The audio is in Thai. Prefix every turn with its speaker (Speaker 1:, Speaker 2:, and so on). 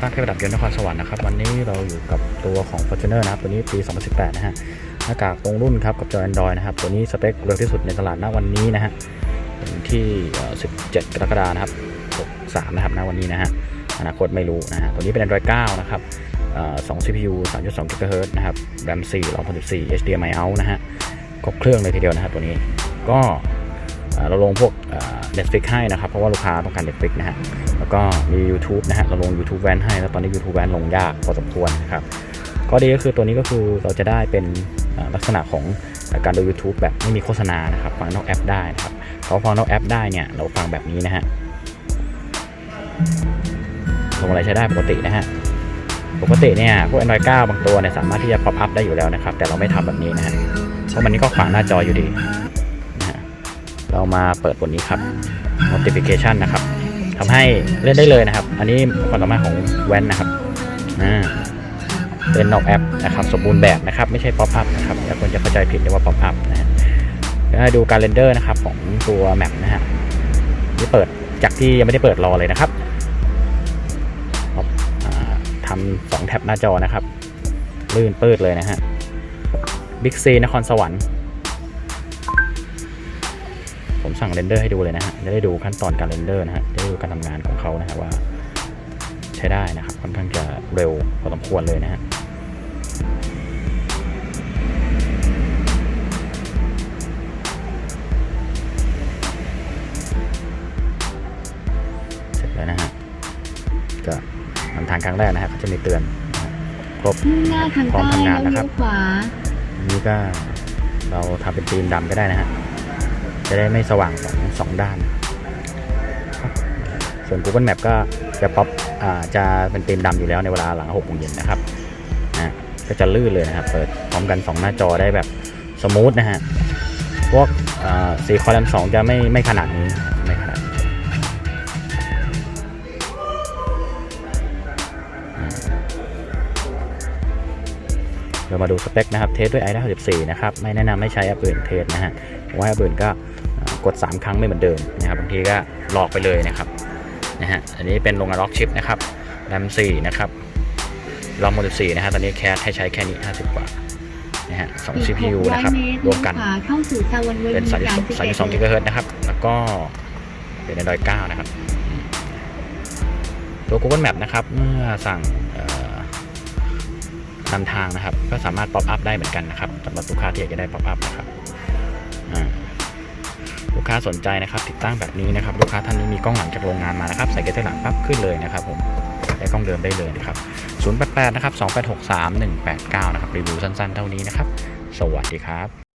Speaker 1: ภาคเทพระดับยนต์นครสวรรค์นะครับ วันนี้เราอยู่กับตัวของ Fortuner นะครับ ตัวนี้ปี 2018 นะฮะ หน้ากากตรงรุ่นครับ กับจอ Android นะครับ ตัวนี้สเปคเร็วที่สุดในตลาดณวันนี้นะฮะที่ 17 กรกฎาคมนะครับ 63 นะครับ ณ วันนี้นะฮะ อนาคตไม่รู้นะฮะ ตัวนี้เป็น Android 9 นะครับ2 CPU 3.2 GHz นะครับ RAM 4 ROM 64 HDMI out นะฮะ ครบเครื่องเลยทีเดียวนะครับตัวนี้ ก็ เราลงพวกเน็ตฟิกให้นะครับ เพราะว่าลูกค้าต้องการเน็ตฟิกนะฮะ แล้วก็มี YouTube นะฮะ เราลง YouTube แวนให้ แล้วตอนนี้ YouTube แวนลงยากพอสมควรนะครับก็ดีก็คือตัวนี้ก็คือเราจะได้เป็นลักษณะของการดู YouTube แบบไม่มีโฆษณานะครับ ฟังนอกแอปได้นะครับเพราฟังนอกแอปได้เนี่ย เราฟังแบบนี้นะฮะลงอะไรใช้ได้ปกตินะฮะปกติเนี่ยพวก Android 9 บางตัวเนี่ยสามารถที่จะ pop up ได้อยู่แล้วนะครับ แต่เราไม่ทำแบบนี้นะฮะเพราะมันนี้ก็ขวางหน้าจออยู่ดี เรามาเปิดบนนี้ครับ notification นะครับทำให้เล่นได้เลยนะครับ อันนี้ความสามารถของแว่นนะครับเป็นนอกแอปนะครับสมบูรณ์แบบนะครับ ไม่ใช่ pop up นะครับแต่คนจะเข้าใจผิดเรียกว่า pop up นะฮะแล้วดูการเรนเดอร์นะครับของตัวแมปนะฮะที่เปิดจากที่ยังไม่ได้เปิดรอเลยนะครับทำสองแท็บหน้าจอนะครับ ลื่นปื้ดเลยนะฮะบิ๊กซีนครสวรรค์ ผมสั่งเรนเดอร์ให้ดูเลยนะฮะจะได้ดูขั้นตอนการเรนเดอร์นะฮะจะได้ดูการทำงานของเขานะฮะว่า ใช้ได้นะครับค่อนข้างจะเร็วพอสมควรเลยนะฮะเสร็จแล้วนะฮะก็นำทางครั้งแรกนะฮะก็จะมีเตือนนะฮะครบ
Speaker 2: มุ่งหน้าทาง
Speaker 1: พร้อม
Speaker 2: ใต้
Speaker 1: ทำงาน
Speaker 2: แล้ว
Speaker 1: นะครั
Speaker 2: เลี้
Speaker 1: บ
Speaker 2: ยวขวา
Speaker 1: อันนี้ก็เราทำเป็นธีมดำก็ได้นะฮะ จะได้ไม่สว่างสองสองด้าน ส่วน Google Map ก็จะป๊อปอจะเป็นธีมดำอยู่แล้วในเวลาหลัง6โมงเย็นนะครับนะก็จะลื่นเลยนะครับ เปิดพร้อมกัน 2 หน้าจอได้แบบสมูทนะฮะ พวกสี่คอลัมน์สองจะไม่ไม่ขนาดนี้ไม่ขนาดนี้เรามาดูสเปคนะครับ เทสด้วย i ได้64 นะครับ ไม่แนะนำให้ใช้แอปอื่นเทสนะฮะว่าแอปอื่นก็ กด 3 ครั้งไม่เหมือนเดิมนะครับบางทีก็หลอกไปเลยนะครับนะฮะอันนี้เป็นโรงงานล็อกชิปนะครับ RAM 4นะครับรอม64นะฮะตอนนี้แคสให้ใช้แค่นี้ 50 กว่านะฮะสอง
Speaker 2: อีก
Speaker 1: CPU
Speaker 2: 600
Speaker 1: นะครับ
Speaker 2: เมตร
Speaker 1: รวมกัน
Speaker 2: เลี้ยวขวาเข้าสู่ซาวันเว
Speaker 1: เป็น
Speaker 2: มีการสิบ
Speaker 1: 32
Speaker 2: เอ็ด
Speaker 1: 32 GHz นะครับ แล้วก็เป็น Android 9นะครับ ตัว Google Map นะครับ เมื่อสั่งเอ่อนำทางนะครับ ก็สามารถ pop up ได้เหมือนกันนะครับสำหรับลูกค้าที่อยากจะได้ pop up นะครับอ่า ลูกค้าสนใจนะครับติดตั้งแบบนี้นะครับลูกค้าท่านนี้มีกล้องหลังจากโรงงานมานะครับใส่เกจหลังปั๊บขึ้นเลยนะครับผมได้กล้องเดิมได้เลยนะครับ088นะครับ2863 189นะครับรีวิวสั้นๆ เท่านี้นะครับสวัสดีครับ